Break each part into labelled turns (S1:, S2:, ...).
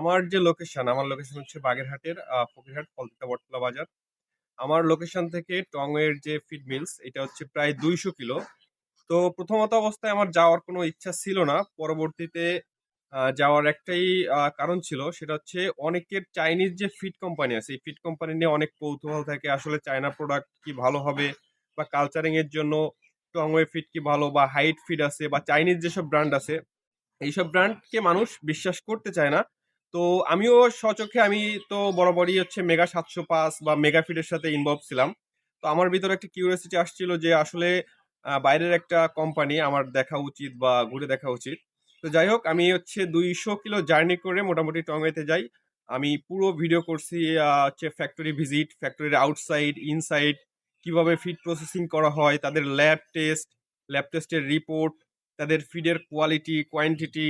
S1: আমার যে লোকেশন, আমার লোকেশন হচ্ছে বাগেরহাটের ফকিরহাট ফলতিতা বটতলা বাজার। আমার লোকেশন থেকে টঙ্গের যে ফিড মিলস এটা হচ্ছে প্রায় ২০০ কিলো। তো প্রথমত অবস্থায় আমার যাওয়ার কোনো ইচ্ছা ছিল না। পরবর্তীতে যাওয়ার একটাই কারণ ছিল সেটা হচ্ছে অনেকের চাইনিজ যে ফিড কোম্পানি আছে, এই ফিড কোম্পানি নিয়ে অনেক কৌতূহল থাকে। আসলে চায়না প্রোডাক্ট কি ভালো হবে বা কালচারিং এর জন্য টংওয়ে ফিড কি ভালো বা হাইট ফিড আছে বা চাইনিজ যেসব ব্র্যান্ড আছে, এইসব ব্র্যান্ডকে মানুষ বিশ্বাস করতে চায় না। তো আমিও স্বচক্ষে আমি তো বরাবরই হচ্ছে মেগা ৭০৫ বা মেগা ফিডের সাথে ইনভলভ ছিলাম। তো আমার ভিতরে একটা কিউরিওসিটি আসছিল যে আসলে বাইরের একটা কোম্পানি আমার দেখা উচিত বা ঘুরে দেখা উচিত। তো যাই হোক আমি হচ্ছে ২০০ কিলো জার্নি করে মোটামুটি টঙ্গীতে যাই। আমি পুরো ভিডিও করছি হচ্ছে ফ্যাক্টরি ভিজিট, ফ্যাক্টরির আউটসাইড, ইনসাইড কীভাবে ফিড প্রসেসিং করা হয়, তাদের ল্যাব টেস্ট, ল্যাব টেস্টের রিপোর্ট, তাদের ফিডের কোয়ালিটি, কোয়ান্টিটি,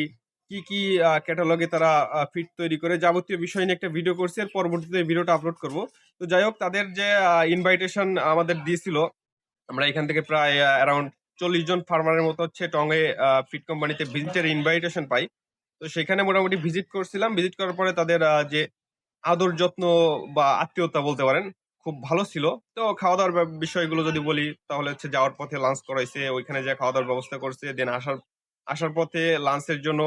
S1: কি, কি ক্যাটালগে তারা ফিড তৈরি করে যাবতীয় বিষয় নিয়ে একটা ভিডিও করছি। এর পরবর্তীতে ভিডিওটা আপলোড করব। তো যাই হোক তাদের যে ইনভাইটেশন আমাদের দিয়েছিল, আমরা এখান থেকে প্রায় অ্যারাউন্ড ৪০ জন ফার্মারের মতো হচ্ছে টঙ্গে ফিড কোম্পানিতে ভিজিটের ইনভাইটেশন পাই। তো সেখানে মোটামুটি ভিজিট করছিলাম। ভিজিট করার পরে তাদের যে আদর যত্ন বা আত্মীয়তা বলতে পারেন, খুব ভালো ছিল। তো খাওয়া-দাওয়ার বিষয়গুলো যদি বলি তাহলে হচ্ছে যাওয়ার পথে লাঞ্চ করাইছে, ওইখানে যে খাওয়া-দাওয়ার ব্যবস্থা করছে। দেন আসার আসার পথে লাঞ্চের জন্য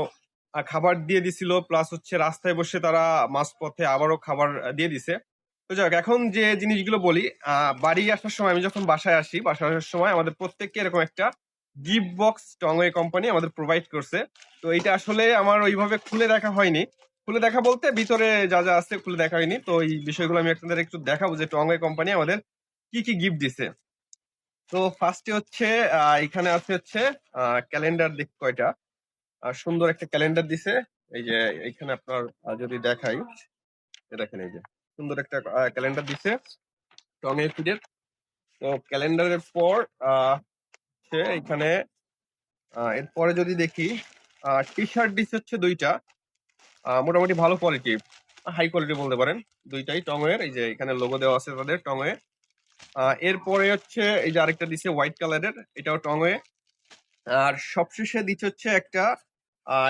S1: খাবার দিয়ে দিছিল। প্লাস হচ্ছে রাস্তায় বসে তারা মাঝপথে আবারও খাবার দিয়ে দিছে। তো যাই এখন যে জিনিসগুলো বলি, বাড়ি আসার সময় আমি যখন বাসায় আসি, বাসায় আসার সময় আমাদের প্রত্যেককে এরকম একটা গিফট বক্স টংওয়ে কোম্পানি আমাদের প্রোভাইড করছে। তো এইটা আসলে আমার ওইভাবে খুলে দেখা হয়নি। খুলে দেখা বলতে ভিতরে যা, যা আছে খুলে দেখা হয়নি। তো এই বিষয়গুলো আমি আপনাদের একটু দেখাবো যে টংওয়ে কোম্পানি আমাদের কি, কি গিফট দিছে। তো ফার্স্টে হচ্ছে এখানে আছে হচ্ছে ক্যালেন্ডার দেখ কয়টা। আ সুন্দর একটা ক্যালেন্ডার দিছে। এই যে এইখানে আপনার যদি দেখাই, দেখেন এই যে সুন্দর একটা ক্যালেন্ডার দিছে টংওয়ে ফিডের। তো ক্যালেন্ডারের পর হচ্ছে এখানে এরপরে যদি দেখি টি-শার্ট দিছে হচ্ছে দুইটা মোটামুটি ভালো কোয়ালিটির। হাই কোয়ালিটি বলতে পারেন। ২ টাই টংওয়ের। এই যে এখানে লোগো দেওয়া আছে তাদের টংওয়ে। আ এরপরে হচ্ছে এই যে আরেকটা দিছে হোয়াইট কালারের, এটাও টংওয়ে। আর সবশেষে দিচ্ছে হচ্ছে একটা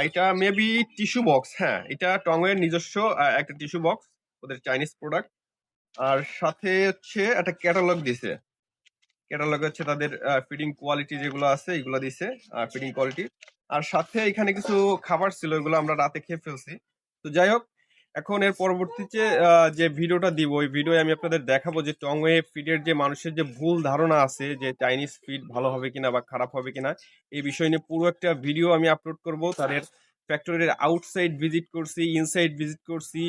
S1: এটা মেবি টিস্যু বক্স হ্যাঁ, এটা টংয়ের নিজস্ব একটা টিস্যু বক্স, ওদের চাইনিজ প্রোডাক্ট। আর সাথে হচ্ছে একটা ক্যাটালগ দিছে। ক্যাটালগ হচ্ছে তাদের ফিডিং কোয়ালিটি যেগুলো আছে এগুলো দিছে, ফিডিং কোয়ালিটি। আর সাথে এখানে কিছু খাবার ছিল এগুলো আমরা রাতে খেয়ে ফেলছি। তো যাই হোক, এখন এর পরবর্তীতে যে ভিডিওটা দিব ওই ভিডিওয় আমি আপনাদের দেখাবো যে টংওয়ে ফিডের যে মানুষের যে ভুল ধারণা আছে যে চাইনিজ ফিড ভালো হবে কিনা বা খারাপ হবে কিনা, এই বিষয় নিয়ে পুরো একটা ভিডিও আমি আপলোড করব। তাদের ফ্যাক্টরির আউটসাইড ভিজিট করছি, ইনসাইড ভিজিট করছি,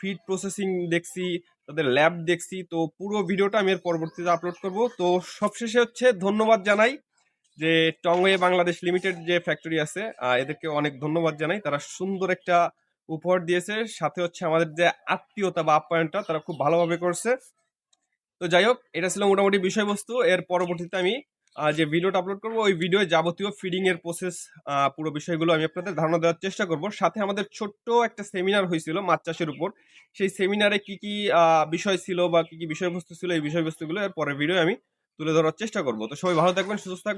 S1: ফিড প্রসেসিং দেখছি, তাদের ল্যাব দেখছি। তো পুরো ভিডিওটা আমি এর পরবর্তীতে আপলোড করব। তো সবশেষে হচ্ছে ধন্যবাদ জানাই যে টংওয়ে বাংলাদেশ লিমিটেড যে ফ্যাক্টরি আছে এদেরকে অনেক ধন্যবাদ জানাই। তারা সুন্দর একটা উপহার দিয়েছে। সাথে হচ্ছে আমাদের যে আত্মীয়তা বা আপ্যায়নটা তারা খুব ভালোভাবে করছে। তো যাই হোক, এটা ছিল মোটামুটি বিষয়বস্তু। এর পরবর্তীতে আমি যে ভিডিওটা আপলোড করব ওই ভিডিও যাবতীয় ফিডিং এর প্রসেস পুরো বিষয়গুলো আমি আপনাদের ধারণা দেওয়ার চেষ্টা করব। সাথে আমাদের ছোট্ট একটা সেমিনার হয়েছিল মাছ চাষের উপর। সেই সেমিনারে কি, কি বিষয় ছিল বা কি, কি বিষয়বস্তু ছিল এই বিষয়বস্তুগুলো এর পরের ভিডিও আমি তুলে ধরার চেষ্টা করব। তো সবাই ভালো থাকবেন, সুস্থ থাকবেন।